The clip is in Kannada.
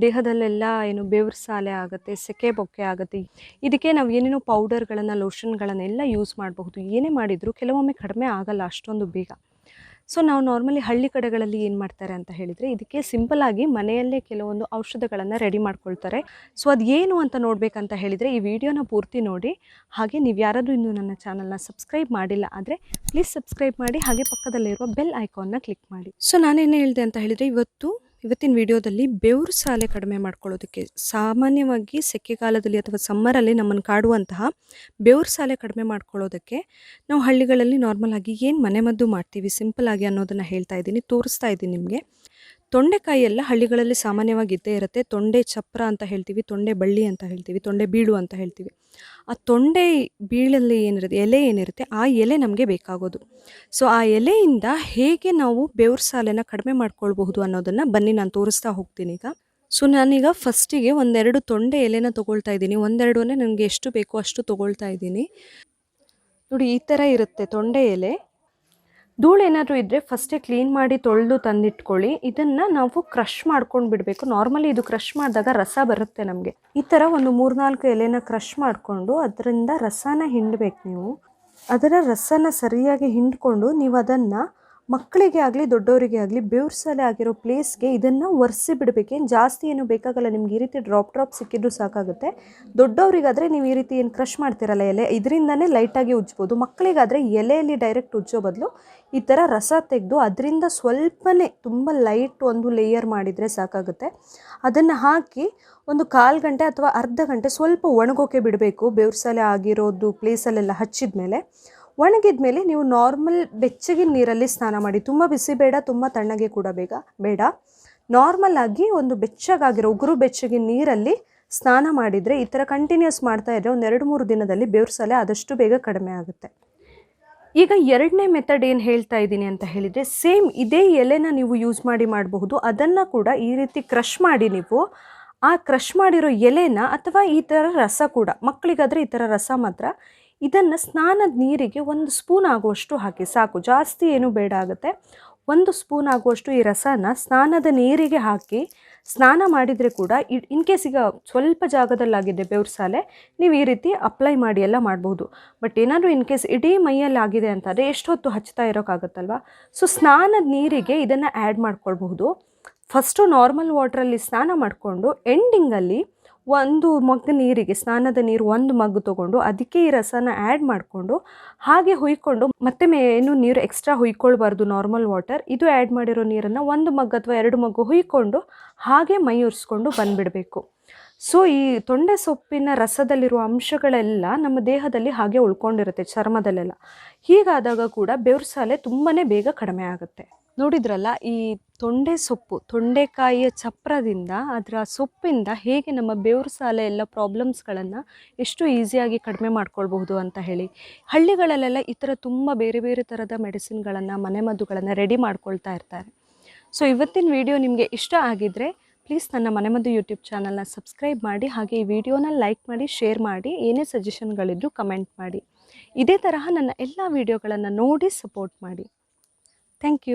ದೇಹದಲ್ಲೆಲ್ಲ ಏನು ಬೆವರು ಸಾಲೆ ಆಗುತ್ತೆ, ಸೆಕೆ ಬೊಕ್ಕೆ ಆಗುತ್ತೆ. ಇದಕ್ಕೆ ನಾವು ಏನೇನೋ ಪೌಡರ್ಗಳನ್ನು, ಲೋಷನ್ಗಳನ್ನೆಲ್ಲ ಯೂಸ್ ಮಾಡಬಹುದು. ಏನೇ ಮಾಡಿದರೂ ಕೆಲವೊಮ್ಮೆ ಕಡಿಮೆ ಆಗಲ್ಲ ಅಷ್ಟೊಂದು ಬೇಗ. ಸೊ, ನಾವು ನಾರ್ಮಲಿ ಹಳ್ಳಿ ಕಡೆಗಳಲ್ಲಿ ಏನು ಮಾಡ್ತಾರೆ ಅಂತ ಹೇಳಿದರೆ, ಇದಕ್ಕೆ ಸಿಂಪಲಾಗಿ ಮನೆಯಲ್ಲೇ ಕೆಲವೊಂದು ಔಷಧಗಳನ್ನು ರೆಡಿ ಮಾಡ್ಕೊಳ್ತಾರೆ. ಸೊ, ಅದು ಏನು ಅಂತ ನೋಡಬೇಕಂತ ಹೇಳಿದರೆ, ಈ ವಿಡಿಯೋನ ಪೂರ್ತಿ ನೋಡಿ. ಹಾಗೆ ನೀವು ಯಾರಾದರೂ ಇನ್ನೂ ನನ್ನ ಚಾನಲ್ನ ಸಬ್ಸ್ಕ್ರೈಬ್ ಮಾಡಿಲ್ಲ ಆದರೆ, ಪ್ಲೀಸ್ ಸಬ್ಸ್ಕ್ರೈಬ್ ಮಾಡಿ, ಹಾಗೆ ಪಕ್ಕದಲ್ಲಿರುವ ಬೆಲ್ ಐಕಾನ್ನ ಕ್ಲಿಕ್ ಮಾಡಿ. ಸೊ, ನಾನೇನು ಹೇಳಿದೆ ಅಂತ ಹೇಳಿದರೆ, ಇವತ್ತು ಇವತ್ತಿನ ವಿಡಿಯೋದಲ್ಲಿ ಬೆವರು ಸಾಲೆ ಕಡಿಮೆ ಮಾಡ್ಕೊಳ್ಳೋದಕ್ಕೆ ಸಾಮಾನ್ಯವಾಗಿ ಸೆಕೆಗಾಲದಲ್ಲಿ ಅಥವಾ ಸಮ್ಮರಲ್ಲಿ ನಮ್ಮನ್ನು ಕಾಡುವಂತಹ ಬೆವರು ಸಾಲೆ ಕಡಿಮೆ ಮಾಡ್ಕೊಳ್ಳೋದಕ್ಕೆ ನಾವು ಹಳ್ಳಿಗಳಲ್ಲಿ ನಾರ್ಮಲ್ ಆಗಿ ಏನು ಮನೆಮದ್ದು ಮಾಡ್ತೀವಿ ಸಿಂಪಲ್ ಆಗಿ ಅನ್ನೋದನ್ನು ಹೇಳ್ತಾ ಇದ್ದೀನಿ, ತೋರಿಸ್ತಾ ಇದ್ದೀನಿ ನಿಮಗೆ. ತೊಂಡೆಕಾಯಿ ಎಲ್ಲ ಹಳ್ಳಿಗಳಲ್ಲಿ ಸಾಮಾನ್ಯವಾಗಿ ಇದ್ದೇ ಇರುತ್ತೆ. ತೊಂಡೆ ಚಪ್ರ ಅಂತ ಹೇಳ್ತೀವಿ, ತೊಂಡೆ ಬಳ್ಳಿ ಅಂತ ಹೇಳ್ತೀವಿ, ತೊಂಡೆ ಬೀಳು ಅಂತ ಹೇಳ್ತೀವಿ. ಆ ತೊಂಡೆ ಬೀಳಲ್ಲಿ ಏನಿರುತ್ತೆ, ಎಲೆ ಏನಿರುತ್ತೆ, ಆ ಎಲೆ ನಮಗೆ ಬೇಕಾಗೋದು. ಸೊ ಆ ಎಲೆಯಿಂದ ಹೇಗೆ ನಾವು ಬೆವ್ರ ಸಾಲೆನ ಕಡಿಮೆ ಮಾಡ್ಕೊಳ್ಬಹುದು ಅನ್ನೋದನ್ನು ಬನ್ನಿ ನಾನು ತೋರಿಸ್ತಾ ಹೋಗ್ತೀನಿ ಈಗ. ಸೊ ನಾನೀಗ ಫಸ್ಟಿಗೆ ಒಂದೆರಡು ತೊಂಡೆ ಎಲೆನ ತೊಗೊಳ್ತಾ ಇದ್ದೀನಿ. ಒಂದೆರಡು ನನಗೆ ಎಷ್ಟು ಬೇಕೋ ಅಷ್ಟು ತೊಗೊಳ್ತಾ ಇದ್ದೀನಿ. ನೋಡಿ, ಈ ಥರ ಇರುತ್ತೆ ತೊಂಡೆ ಎಲೆ. ಧೂಳು ಏನಾದರೂ ಇದ್ದರೆ ಫಸ್ಟೇ ಕ್ಲೀನ್ ಮಾಡಿ ತೊಳೆದು ತಂದಿಟ್ಕೊಳ್ಳಿ. ಇದನ್ನು ನಾವು ಕ್ರಷ್ ಮಾಡ್ಕೊಂಡು ಬಿಡಬೇಕು. ನಾರ್ಮಲಿ ಇದು ಕ್ರಷ್ ಮಾಡಿದಾಗ ರಸ ಬರುತ್ತೆ ನಮಗೆ. ಈ ಥರ ಒಂದು ಮೂರ್ನಾಲ್ಕು ಎಲೆನ ಕ್ರಷ್ ಮಾಡಿಕೊಂಡು ಅದರಿಂದ ರಸನ ಹಿಂಡಬೇಕು ನೀವು. ಅದರ ರಸನ ಸರಿಯಾಗಿ ಹಿಂಡ್ಕೊಂಡು ನೀವು ಅದನ್ನು ಮಕ್ಕಳಿಗೆ ಆಗಲಿ ದೊಡ್ಡವರಿಗೆ ಆಗಲಿ ಬೆವ್ರಸಲೆ ಆಗಿರೋ ಪ್ಲೇಸ್ಗೆ ಇದನ್ನು ಒರೆಸಿ ಬಿಡಬೇಕೇನು ಜಾಸ್ತಿ ಏನು ಬೇಕಾಗಲ್ಲ, ನಿಮ್ಗೆ ಈ ರೀತಿ ಡ್ರಾಪ್ ಡ್ರಾಪ್ ಸಿಕ್ಕಿದ್ರು ಸಾಕಾಗುತ್ತೆ. ದೊಡ್ಡವರಿಗಾದರೆ ನೀವು ಈ ರೀತಿ ಏನು ಕ್ರಷ್ ಮಾಡ್ತಿರಲ್ಲ ಎಲೆ, ಇದರಿಂದನೇ ಲೈಟಾಗಿ ಉಜ್ಬೋದು. ಮಕ್ಕಳಿಗಾದರೆ ಎಲೆಯಲ್ಲಿ ಡೈರೆಕ್ಟ್ ಉಜ್ಜೋ ಬದಲು ಈ ಥರ ರಸ ತೆಗೆದು ಅದರಿಂದ ಸ್ವಲ್ಪನೇ ತುಂಬ ಲೈಟ್ ಒಂದು ಲೇಯರ್ ಮಾಡಿದರೆ ಸಾಕಾಗುತ್ತೆ. ಅದನ್ನು ಹಾಕಿ ಒಂದು ಕಾಲು ಗಂಟೆ ಅಥವಾ ಅರ್ಧ ಗಂಟೆ ಸ್ವಲ್ಪ ಒಣಗೋಕೆ ಬಿಡಬೇಕು. ಬೆವ್ರಸಲೆ ಆಗಿರೋದು ಪ್ಲೇಸಲ್ಲೆಲ್ಲ ಹಚ್ಚಿದ ಮೇಲೆ ಒಣಗಿದ ಮೇಲೆ ನೀವು ನಾರ್ಮಲ್ ಬೆಚ್ಚಗಿನ ನೀರಲ್ಲಿ ಸ್ನಾನ ಮಾಡಿ, ತುಂಬ ಬಿಸಿ ಬೇಡ, ತುಂಬ ತಣ್ಣಗೆ ಕೂಡ ಬೇಗ, ಬೇಡ. ನಾರ್ಮಲ್ ಆಗಿ ಒಂದು ಬೆಚ್ಚಗಾಗಿರೋ ಉಗುರು ಬೆಚ್ಚಗಿನ ನೀರಲ್ಲಿ ಸ್ನಾನ ಮಾಡಿದರೆ ಈ ಥರ ಕಂಟಿನ್ಯೂಸ್ ಮಾಡ್ತಾ ಇದ್ದರೆ ಒಂದು ಎರಡು ಮೂರು ದಿನದಲ್ಲಿ ಬೆವ್ರಸಲೆ ಆದಷ್ಟು ಬೇಗ ಕಡಿಮೆ ಆಗುತ್ತೆ. ಈಗ ಎರಡನೇ ಮೆಥಡ್ ಏನು ಹೇಳ್ತಾ ಇದ್ದೀನಿ ಅಂತ ಹೇಳಿದರೆ, ಸೇಮ್ ಇದೇ ಎಲೆನ ನೀವು ಯೂಸ್ ಮಾಡಿ ಮಾಡಬಹುದು, ಅದನ್ನು ಕೂಡ ಈ ರೀತಿ ಕ್ರಷ್ ಮಾಡಿ ನೀವು, ಆ ಕ್ರಷ್ ಮಾಡಿರೋ ಎಲೆನ ಅಥವಾ ಈ ಥರ ರಸ ಕೂಡ ಮಕ್ಕಳಿಗಾದರೆ ಈ ಥರ ರಸ ಮಾತ್ರ ಇದನ್ನು ಸ್ನಾನದ ನೀರಿಗೆ ಒಂದು ಸ್ಪೂನ್ ಆಗುವಷ್ಟು ಹಾಕಿ, ಸಾಕು. ಜಾಸ್ತಿ ಏನು ಬೇಡ ಆಗುತ್ತೆ. ಒಂದು ಸ್ಪೂನ್ ಆಗುವಷ್ಟು ಈ ರಸನ ಸ್ನಾನದ ನೀರಿಗೆ ಹಾಕಿ, ಸ್ನಾನ ಮಾಡಿದರೆ ಕೂಡ ಇನ್ ಕೇಸ್ ಈಗ ಸ್ವಲ್ಪ ಜಾಗದಲ್ಲಾಗಿದೆ ಬೆವ್ರ ಸಾಲೆ, ನೀವು ಈ ರೀತಿ ಅಪ್ಲೈ ಮಾಡಿ ಎಲ್ಲ ಮಾಡ್ಬೋದು. ಬಟ್ ಏನಾದರೂ ಇನ್ ಕೇಸ್ ಇಡೀ ಮೈಯಲ್ಲಿ ಆಗಿದೆ ಅಂತಂದರೆ ಎಷ್ಟು ಹೊತ್ತು ಹಚ್ತಾ ಇರೋಕ್ಕಾಗತ್ತಲ್ವ ಸೊ ಸ್ನಾನದ ನೀರಿಗೆ ಇದನ್ನು ಆ್ಯಡ್ ಮಾಡ್ಕೊಳ್ಬಹುದು. ಫಸ್ಟು ನಾರ್ಮಲ್ ವಾಟ್ರಲ್ಲಿ ಸ್ನಾನ ಮಾಡಿಕೊಂಡು ಎಂಡಿಂಗಲ್ಲಿ ಒಂದು ಮಗ್ ನೀರಿಗೆ, ಸ್ನಾನದ ನೀರು ಒಂದು ಮಗ್ಗು ತೊಗೊಂಡು ಅದಕ್ಕೆ ಈ ರಸನ ಆ್ಯಡ್ ಮಾಡಿಕೊಂಡು ಹಾಗೆ ಹುಯ್ಕೊಂಡು ಮತ್ತೆ ಏನು ನೀರು ಎಕ್ಸ್ಟ್ರಾ ಹುಯ್ಕೊಳ್ಬಾರ್ದು ನಾರ್ಮಲ್ ವಾಟರ್ ಇದು ಆ್ಯಡ್ ಮಾಡಿರೋ ನೀರನ್ನು ಒಂದು ಮಗ್ ಅಥವಾ ಎರಡು ಮಗ್ಗು ಹುಯ್ಕೊಂಡು ಹಾಗೆ ಮೈ ಉರಿಸ್ಕೊಂಡು ಬಂದುಬಿಡಬೇಕು. ಸೊ ಈ ತೊಂಡೆ ಸೊಪ್ಪಿನ ರಸದಲ್ಲಿರುವ ಅಂಶಗಳೆಲ್ಲ ನಮ್ಮ ದೇಹದಲ್ಲಿ ಹಾಗೆ ಉಳ್ಕೊಂಡಿರುತ್ತೆ ಚರ್ಮದಲ್ಲೆಲ್ಲ. ಹೀಗಾದಾಗ ಕೂಡ ಬೆವ್ರಸಾಲೆ ತುಂಬಾ ಬೇಗ ಕಡಿಮೆ ಆಗುತ್ತೆ. ನೋಡಿದ್ರಲ್ಲ, ಈ ತೊಂಡೆ ಸೊಪ್ಪು, ತೊಂಡೆಕಾಯಿಯ ಚಪ್ರದಿಂದ ಅದರ ಸೊಪ್ಪಿಂದ ಹೇಗೆ ನಮ್ಮ ಬೆವರು ಸಾಲ ಎಲ್ಲ ಪ್ರಾಬ್ಲಮ್ಸ್ಗಳನ್ನು ಎಷ್ಟು ಈಸಿಯಾಗಿ ಕಡಿಮೆ ಮಾಡ್ಕೊಳ್ಬಹುದು ಅಂತ ಹೇಳಿ, ಹಳ್ಳಿಗಳಲ್ಲೆಲ್ಲ ಈ ಥರ ತುಂಬ ಬೇರೆ ಬೇರೆ ಥರದ ಮೆಡಿಸಿನ್ಗಳನ್ನು ಮನೆಮದ್ದುಗಳನ್ನು ರೆಡಿ ಮಾಡ್ಕೊಳ್ತಾ ಇರ್ತಾರೆ. ಸೊ, ಇವತ್ತಿನ ವಿಡಿಯೋ ನಿಮಗೆ ಇಷ್ಟ ಆಗಿದ್ದರೆ ಪ್ಲೀಸ್ ನನ್ನ ಮನೆಮದ್ದು ಯೂಟ್ಯೂಬ್ ಚಾನಲ್ನ ಸಬ್ಸ್ಕ್ರೈಬ್ ಮಾಡಿ, ಹಾಗೆ ಈ ವಿಡಿಯೋನ ಲೈಕ್ ಮಾಡಿ, ಶೇರ್ ಮಾಡಿ, ಏನೇ ಸಜೆಷನ್ಗಳಿದ್ರು ಕಮೆಂಟ್ ಮಾಡಿ. ಇದೇ ತರಹ ನನ್ನ ಎಲ್ಲ ವಿಡಿಯೋಗಳನ್ನು ನೋಡಿ ಸಪೋರ್ಟ್ ಮಾಡಿ. Thank you.